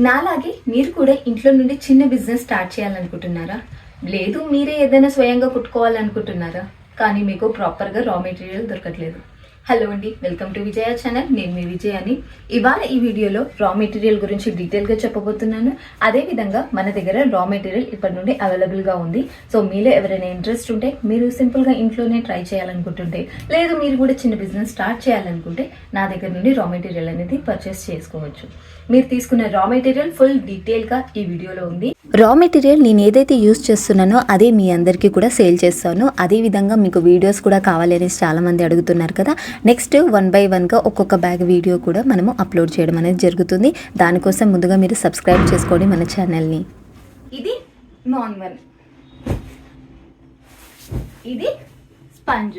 నాలాగే మీరు కూడా ఇంట్లో నుండి చిన్న బిజినెస్ స్టార్ట్ చేయాలనుకుంటున్నారా? లేదు మీరే ఏదైనా స్వయంగా కుట్టుకోవాలనుకుంటున్నారా? కానీ మీకు ప్రాపర్గా రా మెటీరియల్ దొరకట్లేదు. హలో అండి వెల్కమ్ టు విజయ ఛానల్. నేను మీ విజయాని. అని ఇవాళ ఈ వీడియోలో రా మెటీరియల్ గురించి డీటెయిల్గా చెప్పబోతున్నాను. అదేవిధంగా మన దగ్గర రా మెటీరియల్ ఇప్పటి నుండి అవైలబుల్గా ఉంది. సో మీలో ఎవరైనా ఇంట్రెస్ట్ ఉంటే మీరు సింపుల్గా ఇంట్లోనే ట్రై చేయాలనుకుంటుంటే లేదు మీరు కూడా చిన్న బిజినెస్ స్టార్ట్ చేయాలనుకుంటే నా దగ్గర నుండి రా మెటీరియల్ అనేది పర్చేస్ చేసుకోవచ్చు. మీరు తీసుకున్న రా మెటీరియల్ ఫుల్ డీటెయిల్గా ఈ వీడియోలో ఉంది. రా మెటీరియల్ నేను ఏదైతే యూస్ చేస్తున్నానో అదే మీ అందరికీ కూడా సేల్ చేస్తాను. అదే విధంగా మీకు వీడియోస్ కూడా కావాలి అనేసి చాలామంది అడుగుతున్నారు కదా. నెక్స్ట్ వన్ బై వన్గా ఒక్కొక్క బ్యాగ్ వీడియో కూడా మనము అప్లోడ్ చేయడం అనేది జరుగుతుంది. దానికోసం ముందుగా మీరు సబ్స్క్రైబ్ చేసుకోండి మన ఛానల్ని. ఇది నాన్ వన్ ఇది స్పంజ్.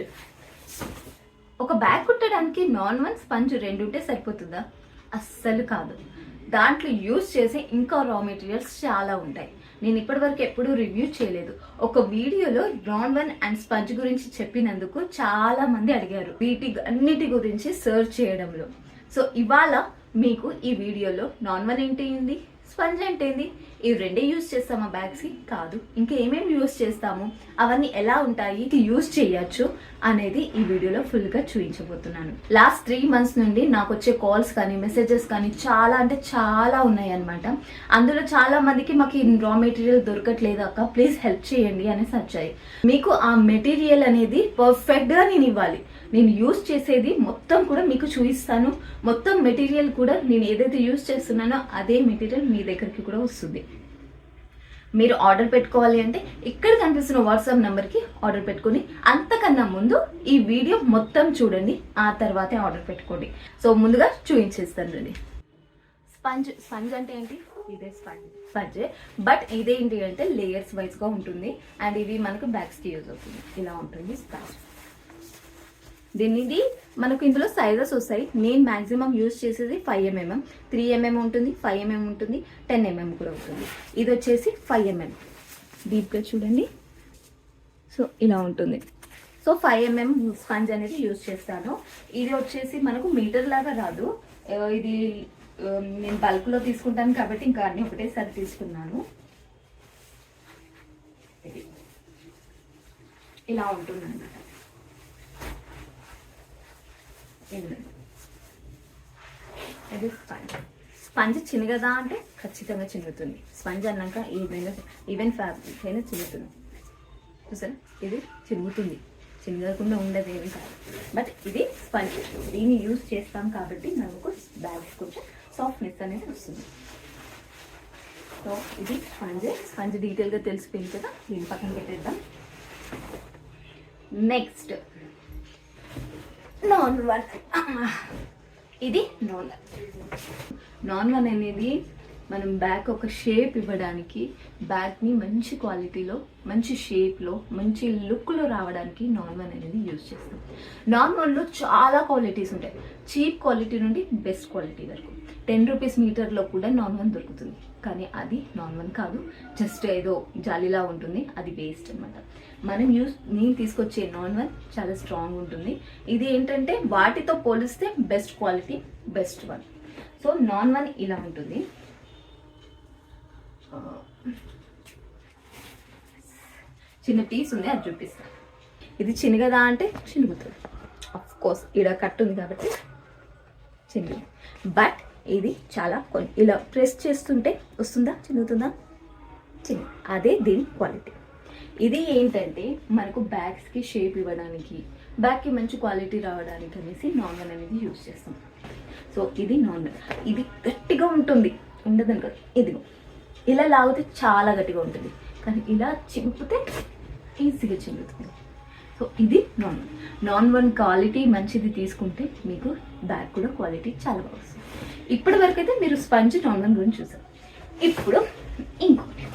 ఒక బ్యాగ్ కుట్టడానికి నాన్ వన్ స్పంజ్ రెండు ఉంటే సరిపోతుందా? అస్సలు కాదు. దాంట్లో యూజ్ చేసే ఇంకా రా మెటీరియల్స్ చాలా ఉంటాయి. నేను ఇప్పటివరకు ఎప్పుడూ రివ్యూ చేయలేదు. ఒక వీడియోలో రాన్ వన్ అండ్ స్పంజ్ గురించి చెప్పినందుకు చాలా మంది అడిగారు. వీటి అన్నిటి గురించి సర్చ్ చేయడంలో. సో ఇవాళ మీకు ఈ వీడియోలో నాన్ వన్ ఏంటి? స్పంజ్ అంటే ఏంది ఇవి రెండే యూజ్ చేస్తామా బ్యాగ్స్ కాదు. ఇంకా ఏమేమి యూజ్ చేస్తాము? అవన్నీ ఎలా ఉంటాయి? యూజ్ చేయొచ్చు అనేది ఈ వీడియోలో ఫుల్గా చూపించబోతున్నాను. లాస్ట్ త్రీ మంత్స్ నుండి నాకు వచ్చే కాల్స్ కానీ మెసేజెస్ కానీ చాలా అంటే చాలా ఉన్నాయి అనమాట అందులో చాలా మందికి మాకు రా మెటీరియల్ దొరకట్లేదు అక్క. ప్లీజ్ హెల్ప్ చేయండి అనేసి వచ్చాయి. మీకు ఆ మెటీరియల్ అనేది పర్ఫెక్ట్గా నేను ఇవ్వాలి. నేను యూస్ చేసేది మొత్తం కూడా మీకు చూపిస్తాను. మొత్తం మెటీరియల్ కూడా నేను ఏదైతే యూస్ చేస్తున్నానో అదే మెటీరియల్ మీ దగ్గరికి కూడా వస్తుంది. మీరు ఆర్డర్ పెట్టుకోవాలి అంటే ఇక్కడ కనిపిస్తున్న వాట్సాప్ నెంబర్కి ఆర్డర్ పెట్టుకొని అంతకన్నా ముందు ఈ వీడియో మొత్తం చూడండి. ఆ తర్వాతే ఆర్డర్ పెట్టుకోండి. సో ముందుగా చూపించేస్తాను రండి. స్పంజ్ స్పంజ్ అంటే ఏంటి? ఇదే స్పంజ్. స్పంజ్. బట్ ఇదేంటి అంటే లేయర్స్ వైజ్గా ఉంటుంది. అండ్ ఇది మనకు బ్యాగ్స్కి యూజ్ అవుతుంది. ఇలా ఉంటుంది. స్పంజ్ దీనిది మనకు ఇందులో సైజెస్ వస్తాయి. నేను మాక్సిమం యూజ్ చేసేది ఫైవ్ ఎంఎం త్రీ ఎంఎం ఉంటుంది ఫైవ్ ఎంఎం ఉంటుంది టెన్ ఎంఎం కూడా ఉంటుంది. ఇది వచ్చేసి ఫైవ్ ఎంఎం డీప్గా చూడండి. సో ఇలా ఉంటుంది. సో ఫైవ్ ఎంఎం స్పంజ్ అనేది యూజ్ చేస్తాను. ఇది వచ్చేసి మనకు మీటర్ లాగా రాదు. ఇది నేను బల్క్లో తీసుకుంటాను కాబట్టి ఇంకా అన్ని ఒకటేసారి తీసుకున్నాను. ఇది. ఇలా ఉంటుంది అన్నమాట ఇది ఇది స్పంజ్ స్పంజ్ చిన్నగదా అంటే ఖచ్చితంగా చిన్నుతుంది. స్పంజ్ అన్నాక ఏదైనా ఈవెన్ ఫ్యాబ్రిక్ అయినా చిన్నుతుంది. చూసారా? ఇది చిరుగుతుంది. చిన్నగకుండా ఉండదు ఏమి కాదు. బట్ ఇది స్పంజ్. దీన్ని యూజ్ చేస్తాం కాబట్టి మనకు బ్యాగ్స్ కొంచెం సాఫ్ట్నెస్ అనేది వస్తుంది. సో ఇది స్పంజ్. స్పంజ్ డీటెయిల్గా తెలిసిపోయింది కదా దీని పక్కన పెట్టేద్దాం. నెక్స్ట్. Non woven. ఇది నాన్ వన్. నాన్ వన్ అనేది మనం బ్యాక్ ఒక షేప్ ఇవ్వడానికి బ్యాగ్ని మంచి క్వాలిటీలో మంచి షేప్లో మంచి లుక్లో రావడానికి నాన్ వన్ అనేది యూజ్ చేస్తాం. నాన్ వన్లో చాలా క్వాలిటీస్ ఉంటాయి. చీప్ క్వాలిటీ నుండి బెస్ట్ క్వాలిటీ వరకు. టెన్ రూపీస్ మీటర్లో కూడా నాన్ వన్ దొరుకుతుంది. కానీ అది నాన్ వన్ కాదు. జస్ట్ ఏదో జాలీలా ఉంటుంది. అది వేస్ట్ అనమాట మనం యూస్ నేను తీసుకొచ్చే నాన్ వన్ చాలా స్ట్రాంగ్ ఉంటుంది. ఇది ఏంటంటే వాటితో పోలిస్తే best quality best one so non woven ఇలా ఉంటుంది. చిన్న పీస్ ఉంది అది చూపిస్తాను ఇది చిన్నగదా అంటే చినుగుతుంది. అఫ్ కోర్స్ ఇక్కడ కట్ ఉంది కాబట్టి చిన్నది. బట్ ఇది చాలా ఇలా ప్రెస్ చేస్తుంటే వస్తుందా చినుగుతుందా? చిన్న అదే దీని క్వాలిటీ ఇది ఏంటంటే మనకు బ్యాగ్స్కి షేప్ ఇవ్వడానికి బ్యాగ్కి మంచి క్వాలిటీ రావడానికి అనేసి నార్మల్ అనేది యూజ్ చేస్తాం. సో ఇది నార్మల్ ఇది గట్టిగా ఉంటుంది. ఉండదని కదా ఇదిగో. ఇలా లాగితే చాలా గట్టిగా ఉంటుంది. కానీ ఇలా చింపితే ఈజీగా చింపుతుంది సో ఇది non woven non woven quality మంచిది తీసుకుంటే మీకు బ్యాగ్ కూడా క్వాలిటీ చాలా బాగా వస్తుంది. ఇప్పటి వరకు అయితే మీరు స్పంజ్ నాన్ వన్ గురించి చూసారు. ఇప్పుడు ఇంకోటి.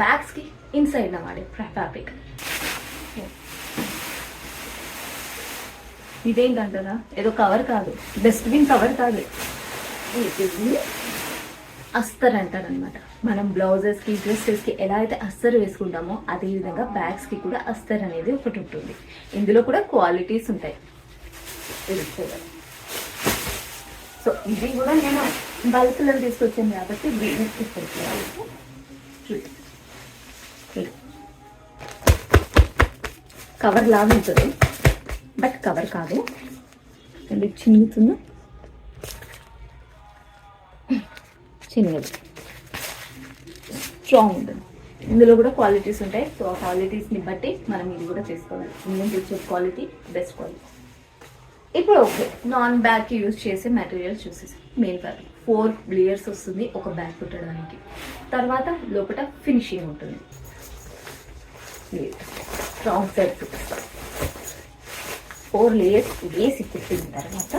బ్యాగ్స్కి ఇన్సైడ్ వాడే ఫ్యాబ్రిక్. ఇదేంటంటారా? ఏదో కవర్ కాదు. డస్ట్బిన్ కవర్ కాదు. అస్తర్ అంటారు అనమాట మనం బ్లౌజెస్కి డ్రెస్సెస్కి ఎలా అయితే అస్తర్ వేసుకుంటామో అదే విధంగా బ్యాగ్స్కి కూడా అస్తర్ అనేది ఒకటి ఉంటుంది. ఇందులో కూడా క్వాలిటీస్ ఉంటాయి. సో ఇది కూడా నేను బల్క్లో తీసుకొచ్చాను కాబట్టి దీన్ని చూడండి కవర్ లాగా ఉంటుంది. బట్ కవర్ కాదు. అంటే చిన్నుతుందా చిన్నది స్ట్రాంగ్ ఉంటుంది ఇందులో కూడా క్వాలిటీస్ ఉంటాయి. సో ఆ క్వాలిటీస్ని బట్టి మనం ఇది కూడా చేసుకోవాలి. ఇండియన్ తెచ్చే క్వాలిటీ బెస్ట్ క్వాలిటీ ఇప్పుడు ఓకే. నాన్ బ్యాగ్కి యూజ్ చేసే మెటీరియల్ చూసేసాం. మెయిన్ ఫ్యాబ్రిక్ ఫోర్ లేయర్స్ వస్తుంది. ఒక బ్యాగ్ కుట్టడానికి. తర్వాత లోపల ఫినిషింగ్ ఉంటుంది. స్ట్రాంగ్ సైడ్ చూపిస్తాం. ఫోర్ లేయర్స్ వేసి కుట్టిన తర్వాత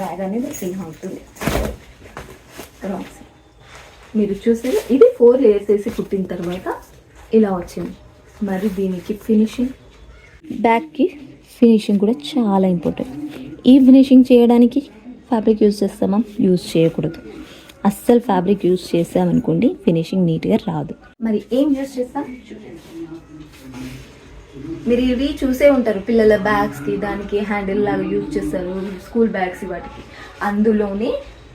బ్యాగ్ అనేది క్లీన్ అవుతుంది. రాంగ్ సైడ్ మీరు చూసారు? ఇది ఫోర్ లేయర్స్ వేసి కుట్టిన తర్వాత ఇలా వచ్చింది. మరి దీనికి ఫినిషింగ్ బ్యాక్కి ఫినిషింగ్ కూడా చాలా ఇంపార్టెంట్ ఈ ఫినిషింగ్ చేయడానికి ఫ్యాబ్రిక్ యూజ్ చేస్తామా యూజ్ చేయకూడదు. అస్సలు ఫ్యాబ్రిక్ యూజ్ చేసామనుకోండి ఫినిషింగ్ నీట్గా రాదు. మరి ఏం యూజ్ చేస్తాం? మీరు ఇవి చూసే ఉంటారు. పిల్లల బ్యాగ్స్కి దానికి హ్యాండిల్ లాగా యూజ్ చేస్తారు. స్కూల్ బ్యాగ్స్ వాటికి. అందులోనే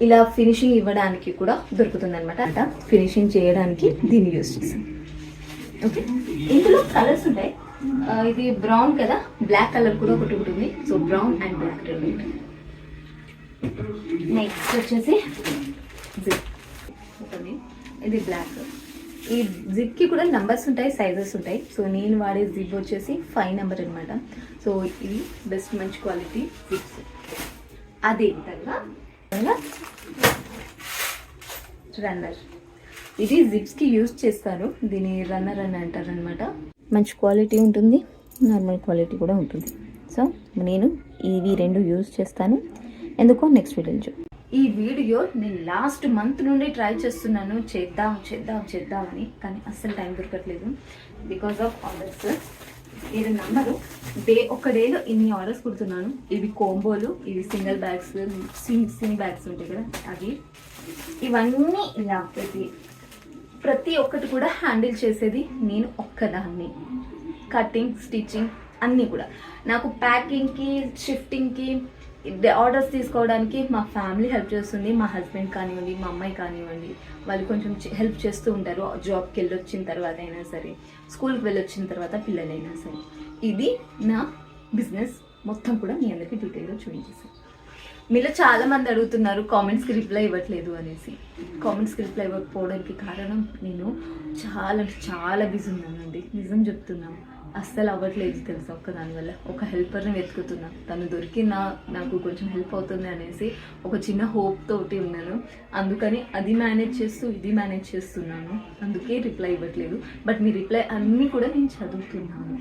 ఇలా ఫినిషింగ్ ఇవ్వడానికి కూడా దొరుకుతుంది అనమాట ఫినిషింగ్ చేయడానికి దీన్ని యూజ్ చేస్తాం. ఓకే ఇందులో కలర్స్ ఉంటాయి. ఇది బ్రౌన్ కదా? బ్లాక్ కలర్ కూడా ఒకటి ఉంటుంది సో బ్రౌన్ అండ్ బ్లాక్ రెండు నెక్స్ట్ వచ్చేసి ఇది బ్లాక్ ఈ జిప్కి కూడా నంబర్స్ ఉంటాయి సైజెస్ ఉంటాయి. సో నేను వాడే జిప్ వచ్చేసి ఫైవ్ నెంబర్ అనమాట సో ఇది బెస్ట్ మంచి క్వాలిటీ జిప్స్ అదే విధంగా రన్నర్ ఇది జిప్స్కి యూజ్ చేస్తారు. దీని రన్నర్ అని అంటారు అనమాట మంచి క్వాలిటీ ఉంటుంది నార్మల్ క్వాలిటీ కూడా ఉంటుంది. సో నేను ఇవి రెండు యూజ్ చేస్తాను. ఎందుకో నెక్స్ట్ వీడియో ఈ వీడియో నేను లాస్ట్ మంత్ నుండి ట్రై చేస్తున్నాను. చేద్దాం చేద్దాం చేద్దామని కానీ అస్సలు టైం దొరకట్లేదు. బికాస్ ఆఫ్ ఆర్డర్స్ ఇది నంబరు డే ఒక డేలో ఇన్ని ఆర్డర్స్ కుడుతున్నాను. ఇవి కోంబోలు ఇవి single bags Singh Singh bags ఉంటాయి కదా అవి. ఇవన్నీ ఇలా ప్రతి ప్రతి ఒక్కటి కూడా హ్యాండిల్ చేసేది నేను ఒక్కదాన్ని. కటింగ్ స్టిచ్చింగ్ అన్నీ కూడా. నాకు ప్యాకింగ్కి షిఫ్టింగ్కి ఆర్డర్స్ తీసుకోవడానికి మా ఫ్యామిలీ హెల్ప్ చేస్తుంది. మా హస్బెండ్ కానివ్వండి మా అమ్మాయి కానివ్వండి వాళ్ళు కొంచెం హెల్ప్ చేస్తూ ఉంటారు. జాబ్కి వెళ్ళి వచ్చిన తర్వాత అయినా సరే స్కూల్కి వెళ్ళి వచ్చిన తర్వాత పిల్లలైనా సరే. ఇది నా బిజినెస్ మొత్తం కూడా మీ అందరికీ డీటెయిల్గా చూపించేసాను మీలో చాలామంది అడుగుతున్నారు కామెంట్స్కి రిప్లై ఇవ్వట్లేదు అనేసి. కామెంట్స్కి రిప్లై ఇవ్వకపోవడానికి కారణం నేను చాలా చాలా బిజీ ఉన్నానండి. నిజం చెప్తున్నాను అస్సలు అవ్వట్లేదు తెలుసా ఒక్క దానివల్ల ఒక హెల్పర్ని వెతుకుతున్నా. తను దొరికినా నాకు కొంచెం హెల్ప్ అవుతుంది అనేసి ఒక చిన్న హోప్ తోటి ఉన్నాను. అందుకని అది మేనేజ్ చేస్తూ ఇది మేనేజ్ చేస్తున్నాను. అందుకే రిప్లై ఇవ్వట్లేదు. బట్ మీ రిప్లై అన్నీ కూడా నేను చదువుతున్నాను.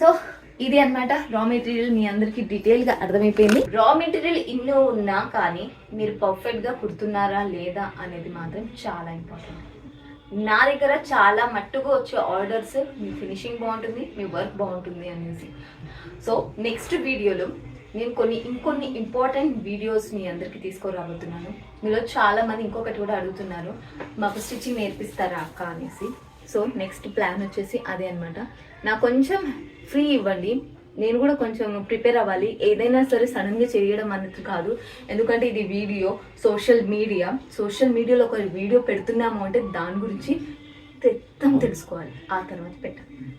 సో ఇది అన్నమాట రా మెటీరియల్ మీ అందరికి డీటెయిల్గా అర్థమైపోయింది. రా మెటీరియల్ ఇన్నో ఉన్నా కానీ మీరు పర్ఫెక్ట్గా కుడుతున్నారా లేదా అనేది మాత్రం చాలా ఇంపార్టెంట్ నా దగ్గర చాలా మట్టుగా వచ్చే ఆర్డర్స్ మీ ఫినిషింగ్ బాగుంటుంది మీ వర్క్ బాగుంటుంది అనేసి. సో నెక్స్ట్ వీడియోలో నేను కొన్ని ఇంకొన్ని ఇంపార్టెంట్ వీడియోస్ మీ అందరికీ తీసుకురాబోతున్నాను. మీలో చాలా మంది ఇంకొకటి కూడా అడుగుతున్నారు మాకు స్టిచ్చింగ్ నేర్పిస్తారా అక్క? అనేసి. సో నెక్స్ట్ ప్లాన్ వచ్చేసి అదే అనమాట నాకు కొంచెం ఫ్రీ ఇవ్వండి. నేను కూడా కొంచెం ప్రిపేర్ అవ్వాలి. ఏదైనా సరే సడన్గా చేయడం అన్నది కాదు. ఎందుకంటే ఇది వీడియో సోషల్ మీడియా. సోషల్ మీడియాలో ఒక వీడియో పెడుతున్నాము అంటే దాని గురించి మొత్తం తెలుసుకోవాలి. ఆ తర్వాత పెట్టాలి.